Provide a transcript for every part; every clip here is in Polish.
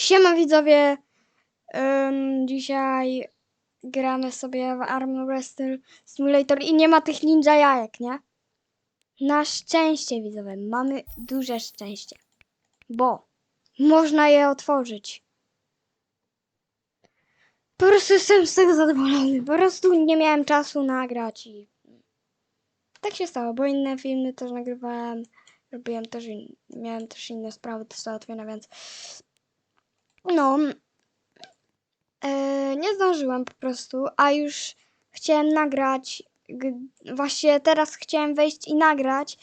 Siema widzowie, Ym, dzisiaj gramy sobie w Arm Wrestle Simulator i nie ma tych ninja jajek, nie? Na szczęście widzowie, mamy duże szczęście, bo można je otworzyć. Po prostu jestem z tego zadowolony, po prostu nie miałem czasu nagrać i tak się stało, bo inne filmy też nagrywałem, robiłem też, in... miałem też inne sprawy do załatwienia, więc no, e, nie zdążyłem po prostu, a już chciałem nagrać. Właśnie teraz chciałem wejść i nagrać,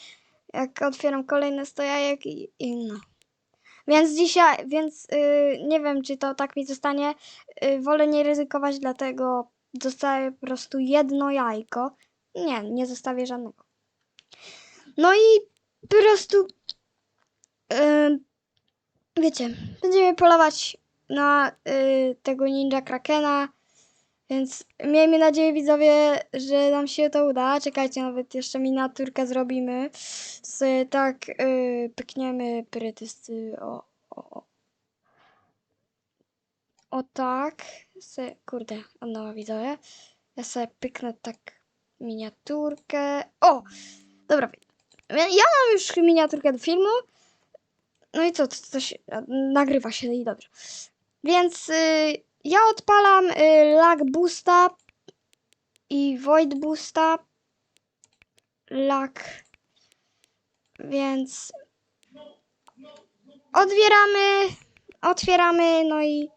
jak otwieram kolejne 100 jajek i, i no. Więc dzisiaj, więc y, nie wiem, czy to tak mi zostanie. Y, wolę nie ryzykować, dlatego zostawię po prostu jedno jajko. Nie, nie zostawię żadnego. No i po prostu y, wiecie, będziemy polować na y, tego Ninja Krakena, więc miejmy nadzieję widzowie, że nam się to uda. Czekajcie, nawet jeszcze miniaturkę zrobimy. Sobie tak y, pykniemy prytysty, o, o, o. O tak. Se, kurde, nowa widzowie. Ja sobie pyknę tak miniaturkę. O! Dobra, ja mam już miniaturkę do filmu. No i co, to, to się, nagrywa się i dobrze. Więc y, ja odpalam y, lag boosta i void boosta. Lag. Więc odbieramy, otwieramy, no i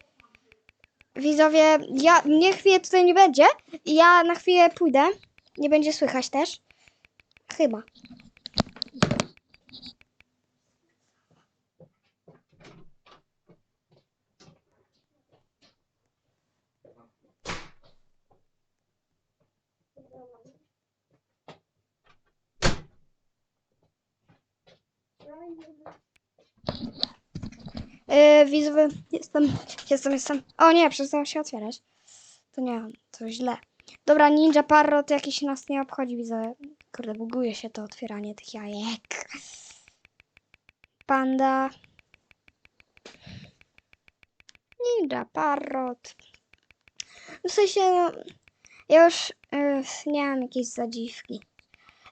widzowie, ja, mnie chwilę tutaj nie będzie. Ja na chwilę pójdę. Nie będzie słychać też. Chyba. Yy, widzowie, jestem, jestem, jestem. O nie, przestał się otwierać. To nie, to źle. Dobra, Ninja Parrot jakiś nas nie obchodzi, widzę. Kurde, buguje się to otwieranie tych jajek. Panda. Ninja Parrot. W sensie, no, ja już yy, nie mam jakiejś zadziwki.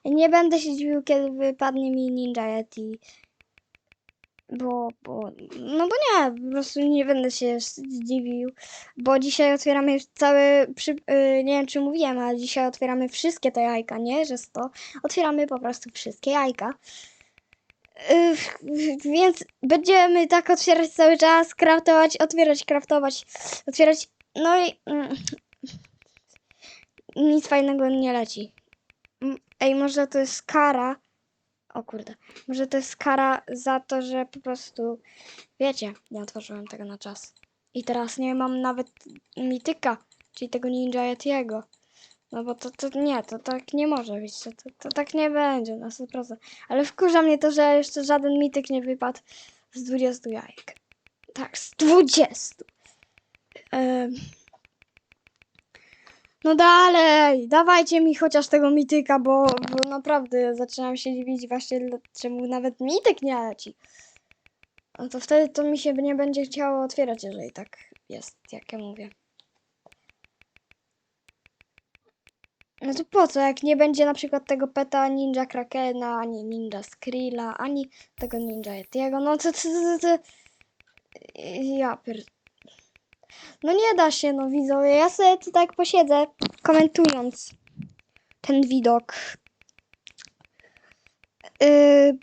Nie będę się dziwił, kiedy wypadnie mi Ninja Yeti. Bo, bo, no bo nie, po prostu nie będę się zdziwił, bo dzisiaj otwieramy cały, przy, yy, nie wiem czy mówiłem, ale dzisiaj otwieramy wszystkie te jajka, nie, że 100, otwieramy po prostu wszystkie jajka. Yy, więc będziemy tak otwierać cały czas, kraftować, otwierać, kraftować, otwierać, no i mm, nic fajnego nie leci. Ej, może to jest kara, o kurde. Może to jest kara za to, że po prostu, wiecie, nie otworzyłem tego na czas. I teraz nie mam nawet mityka, czyli tego Ninja Yetiego. No bo to, to nie, to tak nie może być, to, to, to tak nie będzie na 100%. Ale wkurza mnie to, że jeszcze żaden mityk nie wypadł z 20 jajek. Tak, z 20! Em. No dalej, dawajcie mi chociaż tego mityka, bo, bo naprawdę zaczynam się dziwić właśnie, czemu nawet mityk nie leci. No to wtedy to mi się nie będzie chciało otwierać, jeżeli tak jest, jak ja mówię. No to po co, jak nie będzie na przykład tego peta Ninja Krakena, ani Ninja Skrilla, ani tego Ninja Yetiego, no to, to, to, to... Ja pier... No nie da się, no widzowie. Ja sobie tu tak posiedzę, komentując ten widok. Yy,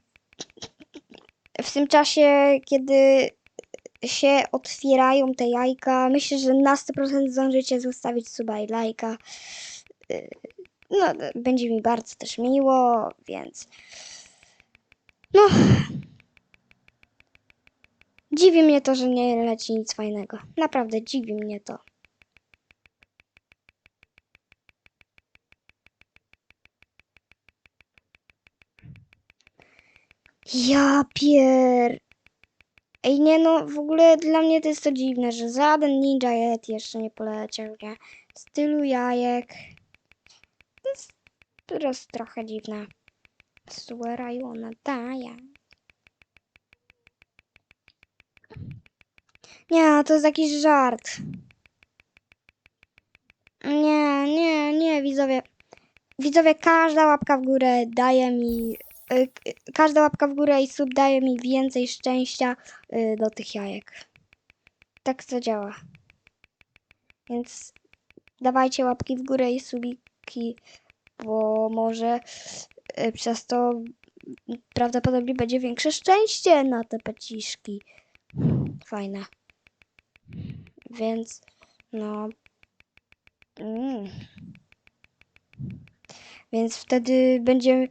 w tym czasie, kiedy się otwierają te jajka, myślę, że na 100% zdążycie zostawić suba i lajka. Yy, no, będzie mi bardzo też miło, więc... No... Dziwi mnie to, że nie leci nic fajnego. Naprawdę dziwi mnie to. Ja pier... Ej, nie no, w ogóle dla mnie to jest to dziwne, że żaden Ninja Jet jeszcze nie poleciał, nie? Z tylu jajek. To jest trochę dziwne. Swear I wanna die. Nie, to jest jakiś żart. Nie, nie, nie, widzowie. Widzowie, każda łapka w górę daje mi. y, k- Każda łapka w górę i sub daje mi więcej szczęścia y, do tych jajek. Tak to działa. Więc dawajcie łapki w górę i subiki, bo może y, przez to prawdopodobnie będzie większe szczęście na te peciszki. Fajne. Więc no. Mm. Więc wtedy będziemy,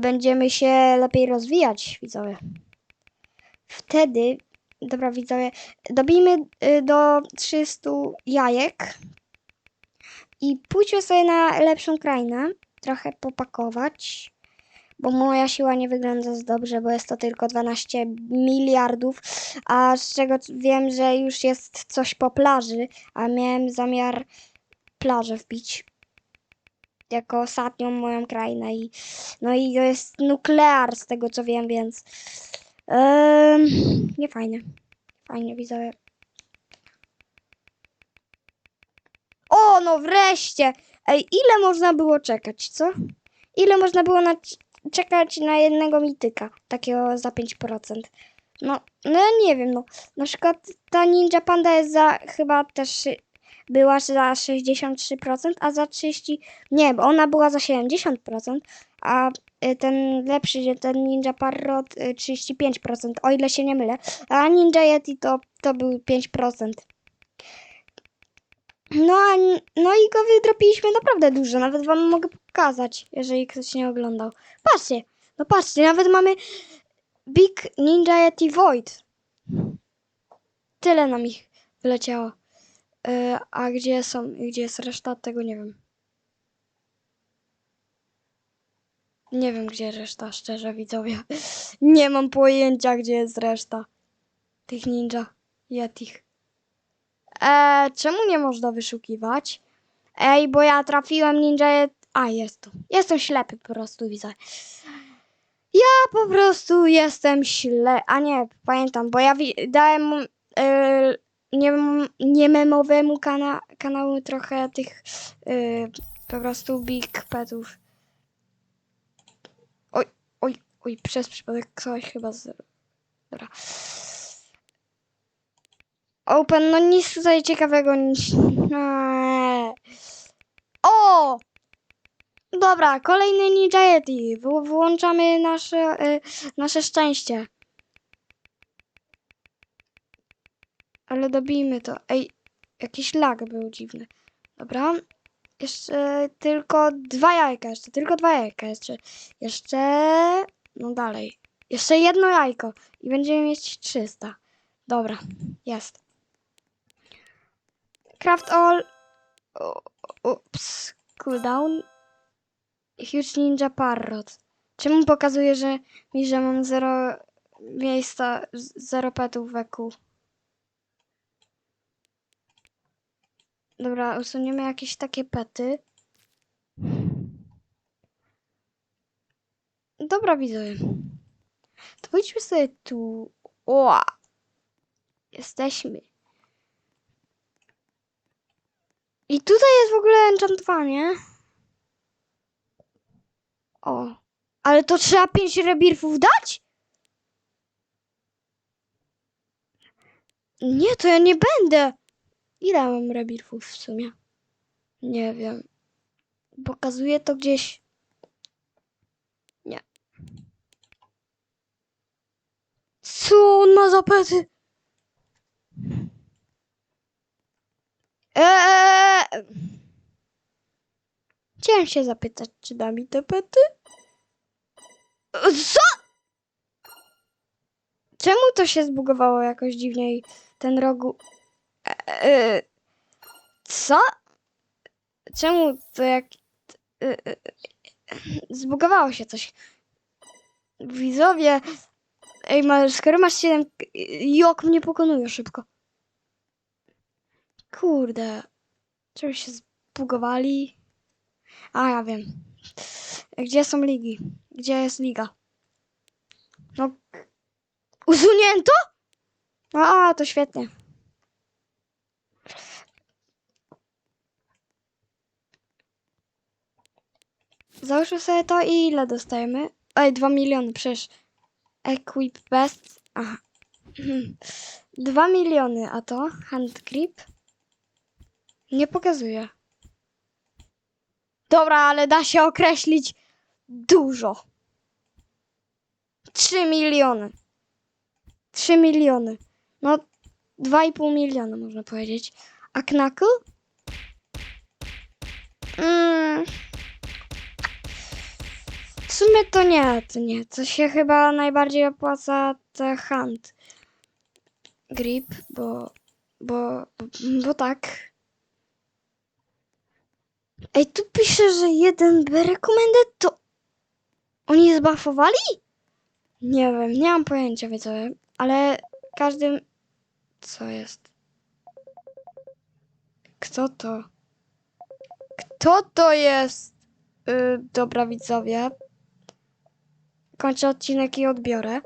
będziemy się lepiej rozwijać, widzowie. Wtedy, dobra widzowie, dobijmy y, do 300 jajek i pójdźmy sobie na lepszą krainę, trochę popakować, bo moja siła nie wygląda za dobrze, bo jest to tylko 12 miliardów, a z czego wiem, że już jest coś po plaży, a miałem zamiar plażę wbić jako ostatnią moją krainę i no i to jest nuklear z tego co wiem, więc em, nie fajnie. Fajnie widzowie. O, no wreszcie! Ej, ile można było czekać, co? Ile można było na, czekać na jednego mityka, takiego za 5%? No, no nie wiem, no. Na przykład ta Ninja Panda jest za chyba też y, była za 63%, a za 30, nie, bo ona była za 70%, a y, ten lepszy, ten Ninja Parrot y, 35%, o ile się nie mylę, a Ninja Yeti to, to był 5%. No, a, no i go wydropiliśmy naprawdę dużo, nawet wam mogę pokazać, jeżeli ktoś nie oglądał. Patrzcie, no patrzcie, nawet mamy Big Ninja Yeti Void. Tyle nam ich wyleciało. E, a gdzie są, gdzie jest reszta, tego nie wiem. Nie wiem, gdzie reszta, szczerze widzowie. Nie mam pojęcia, gdzie jest reszta tych ninja yetich. E, czemu nie można wyszukiwać? Ej, bo ja trafiłem ninja. A, jest tu. Jestem ślepy po prostu, widzę. Ja po prostu jestem śle... A nie, pamiętam, bo ja dałem e, nie, niememowemu kana kanału trochę tych e, po prostu big petów. Oj, oj, oj, przez przypadek coś chyba z... Dobra. Open, no nic tutaj ciekawego. Nic... Eee. O! Dobra, kolejny Ninja Yeti. Wy, wyłączamy nasze, y, nasze szczęście. Ale dobijmy to. Ej, jakiś lag był dziwny. Dobra. Jeszcze tylko dwa jajka, jeszcze tylko dwa jajka. Jeszcze, jeszcze, no dalej. Jeszcze jedno jajko i będziemy mieć 300. Dobra, jest. Craft all. Ups. Cooldown. Huge Ninja Parrot. Czemu pokazuje, że mi, że mam zero miejsca, z- zero petów weku? Dobra, usuniemy jakieś takie pety. Dobra, widzę. To pójdźmy sobie tu. O! Jesteśmy. I tutaj jest w ogóle enchantowanie. O. Ale to trzeba pięć rebirfów dać? Nie, to ja nie będę. Ile mam rebirfów w sumie? Nie wiem. Pokazuje to gdzieś. Nie. Co on ma za pety? Eee! Chciałem się zapytać, czy da mi te pety? Co? Czemu to się zbugowało jakoś dziwnie ten rogu... Eee, co? Czemu to jak... Eee, zbugowało się coś. Widzowie... Ej, skoro masz 7... Jok mnie pokonuje szybko. Kurde. Czymś się zbugowali. A ja wiem. Gdzie są ligi? Gdzie jest liga? No. Usunięto? A, to świetnie. Załóżmy sobie to i ile dostajemy? Ej, 2 miliony, przecież. Equip best. Aha. 2 miliony, a to? Hand grip. Nie pokazuje. Dobra, ale da się określić dużo. 3 miliony. 3 miliony. No, 2,5 miliona można powiedzieć. A Knuckle? Mm. W sumie to nie, to nie. To się chyba najbardziej opłaca te hand grip, bo, bo, bo, bo tak. Ej, tu pisze, że jeden B recommended to oni zbafowali? Nie wiem, nie mam pojęcia, widzowie, ale każdym... Co jest? Kto to? Kto to jest? Yy, dobra, widzowie. Kończę odcinek i odbiorę.